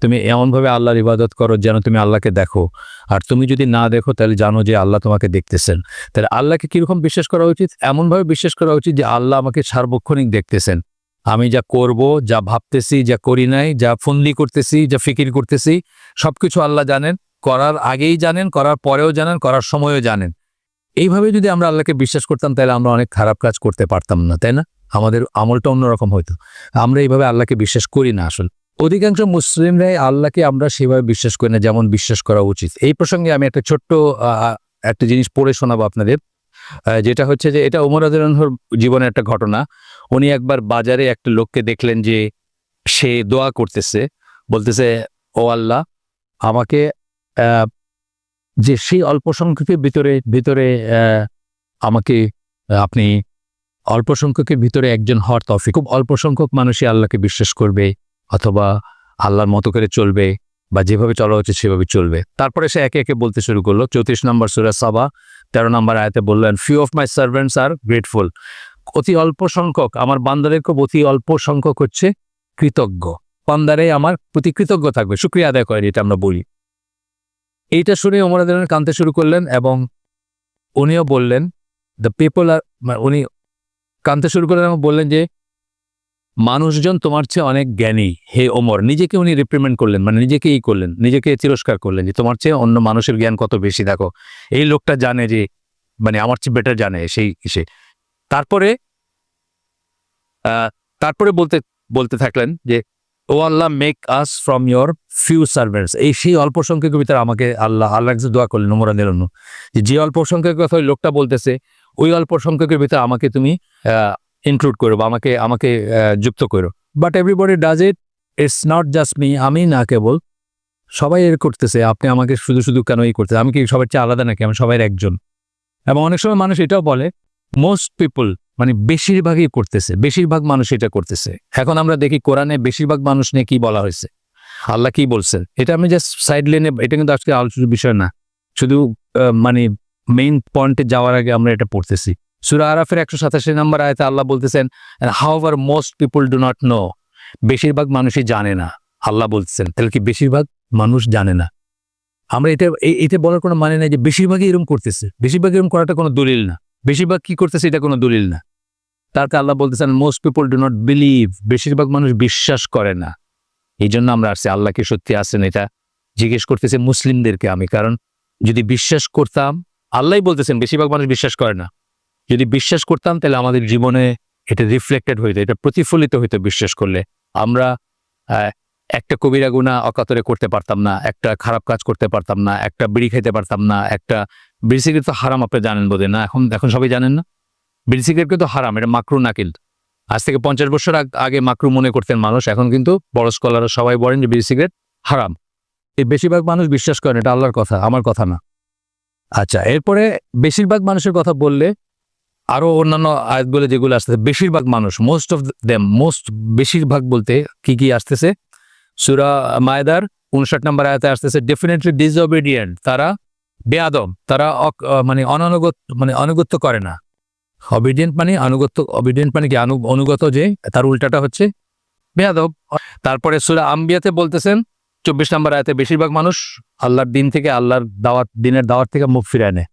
তুমি এমনভাবে আল্লাহর ইবাদত করো যেন তুমি আল্লাহকে দেখো। আর তুমি যদি না দেখো, তাহলে জানো যে আল্লাহ তোমাকে দেখতেছেন। তাহলে আল্লাহকে কীরকম বিশ্বাস করা উচিত? এমনভাবে বিশ্বাস করা উচিত যে আল্লাহ আমাকে সার্বক্ষণিক দেখতেছেন। আমি যা করব, যা ভাবতেছি, যা করি নাই, যা ফন্দি করতেছি, যা ফিকির করতেছি, সবকিছু আল্লাহ জানেন। করার আগেই জানেন, করার পরেও জানেন, করার সময়ও জানেন। এইভাবে যদি আমরা আল্লাহকে বিশ্বাস করতাম, তাহলে আমরা অনেক খারাপ কাজ করতে পারতাম না, তাই না? আমাদের আমলটা অন্যরকম হইতো। আমরা এইভাবে আল্লাহকে বিশ্বাস করি না আসলে। অধিকাংশ মুসলিমরাই আল্লাহকে আমরা সেভাবে বিশ্বাস করি না, যেমন বিশ্বাস করা উচিত। এই প্রসঙ্গে আমি একটা ছোট্ট একটা জিনিস পড়ে শোনাবো আপনাদের। যেটা হচ্ছে যে এটা ওমর আদরানহর জীবনের একটা ঘটনা। উনি একবার বাজারে একটা লোককে দেখলেন যে সে দোয়া করতেছে। বলতেছে, ও আল্লাহ, আমাকে যে সেই অল্প সংখ্যকের ভিতরে ভিতরে আমাকে, আপনি অল্প সংখ্যকের ভিতরে একজন হওয়ার তফিক। খুব অল্প সংখ্যক মানুষই আল্লাহকে বিশ্বাস করবে। অথবা আল্লাহর মতো করে চলবে বা যেভাবে চলা হচ্ছে সেভাবে চলবে। তারপরে সে একে একে বলতে শুরু করল, চৌত্রিশ নম্বর সুরা সাবা, তেরো নম্বর আয়াতে বললেন few of my servants are grateful অতি অল্প সংখ্যক, আমার বান্দারের খুব অতি অল্প সংখ্যক হচ্ছে কৃতজ্ঞ। বান্দারে আমার প্রতি কৃতজ্ঞ থাকবে। শুক্রিয়া আদায় করেন, এটা আমরা বলি। এইটা শুনে ওমর আদালন কানতে শুরু করলেন এবং উনিও বললেন দ্য পিপল আর উনি কানতে শুরু করলেন এবং বললেন যে মানুষজন তোমার চেয়ে অনেক জ্ঞানী। হে ওমর, নিজেকে উনি রিপ্রিমেন্ট করলেন মানে নিজেকে ই করলেন, নিজেকে তিরস্কার করলেন যে তোমার চেয়ে অন্য মানুষের জ্ঞান কত বেশি। দেখো, এই লোকটা জানে যে মানে আমার চেয়ে বেটার জানে সেই সে। তারপরে তারপরে বলতে বলতে থাকলেন যে, ও Allah make us from your few servants এই সেই অল্প সংখ্যকের ভিতরে আমাকে আল্লাহ আল্লাহ দোয়া করলেন নোমরা নিরন্ন যে যে অল্প সংখ্যক কথা ওই লোকটা বলতেছে, ওই অল্প সংখ্যকের ভিতরে আমাকে তুমি ইনক্লুড করো বা আমাকে আমাকে যুক্ত করো। But everybody does it it's not just me আমি না কেবল, সবাই এর করতেছে। আপনি আমাকে শুধু শুধু কেন এই করতেছে আমি কি সবার চেয়ে আলাদা নাকি? আমি সবাই একজন। এবং অনেক সময় মানুষ এটাও বলে মোস্ট পিপল মানে বেশিরভাগই করতেছে। বেশিরভাগ মানুষ এটা করতেছে। এখন আমরা দেখি কোরআনে বেশিরভাগ মানুষ নিয়ে কি বলা হয়েছে। আল্লাহ কি বলছেন? এটা আমি জাস্ট সাইড লেনে এটা কিন্তু আজকে আলোচনার বিষয় না। শুধু মানে মেইন পয়েন্টে যাওয়ার আগে আমরা এটা পড়তেছি। সুরা আরাফের একশো সাতাশি নম্বর আয়তে আল্লাহ বলতেছেন how are most people do not know বেশিরভাগ মানুষই জানে না। আল্লাহ বলতেছেন, তাহলে কি বেশিরভাগ মানুষ জানে না? আমরা এটা, এ- এতে বলার কোনো মানে নাই যে বেশিরভাগই এরকম করতেছে। বেশিরভাগ এরকম করাটা কোনো দলিল না। বেশিরভাগ কি করতেছে এটা কোনো দলিল না। তারপরে আল্লাহ বলতেছেন most people do not believe বেশিরভাগ মানুষ বিশ্বাস করে না। এই জন্য আমরা আসছি, আল্লাহ কি সত্যি আছেন এটা জিজ্ঞেস করতেছে মুসলিমদেরকে আমি। কারণ যদি বিশ্বাস করতাম, আল্লাহই বলতেছেন, বেশিরভাগ মানুষ বিশ্বাস করে না। যদি বিশ্বাস করতাম, তাহলে আমাদের জীবনে এটা রিফ্লেক্টেড হইতো, এটা প্রতিফলিত হইতো বিশ্বাস করলে। আমরা একটা কবিরা গুণা অকাতরে করতে পারতাম না, একটা খারাপ কাজ করতে পারতাম না, একটা বিড়ি খেতে পারতাম না, একটা বিড়ি সিগারেট তো হারাম, আপনি জানেন বোধ না? এখন এখন সবাই জানেন না? বিড়ি সিগারেট কিন্তু হারাম, এটা মাকরু না কিন্তু আজ থেকে পঞ্চাশ বছর আগ- আগে মাকরু মনে করতেন মানুষ, এখন কিন্তু বড় স্কলাররা সবাই বলেন যে বিড়ি সিগারেট হারাম। এই বেশিরভাগ মানুষ বিশ্বাস করেন, এটা আল্লাহর কথা, আমার কথা না। আচ্ছা এরপরে বেশিরভাগ মানুষের কথা বললে আরও অন্যান্য আয়াতগুলো যেগুলো আসতেছে, বেশিরভাগ মানুষ মোস্ট অফ দেম মোস্ট বেশিরভাগ বলতে কি কি আসতেছে? সুরা মায়দার উনষাট নম্বর আয়াতে আসতেছে ডেফিনেটলি ডিসঅবিডিয়েন্ট তারা বেয়াদম তারা মানে অনানুগত মানে অনুগত্য করে না। অবিডিয়েন্ট মানে আনুগত্য অবিডিয়েন্ট মানে কি? আনু, অনুগত যে, তার উল্টাটা হচ্ছে বেয়াদব তারপরে সুরা আম্বিয়াতে বলতেছেন, চব্বিশ নম্বর আয়াতে, বেশিরভাগ মানুষ আল্লাহর দিন থেকে, আল্লাহর দাওয়াত, দিনের দাওয়াত থেকে মুখ ফিরায় নেয়।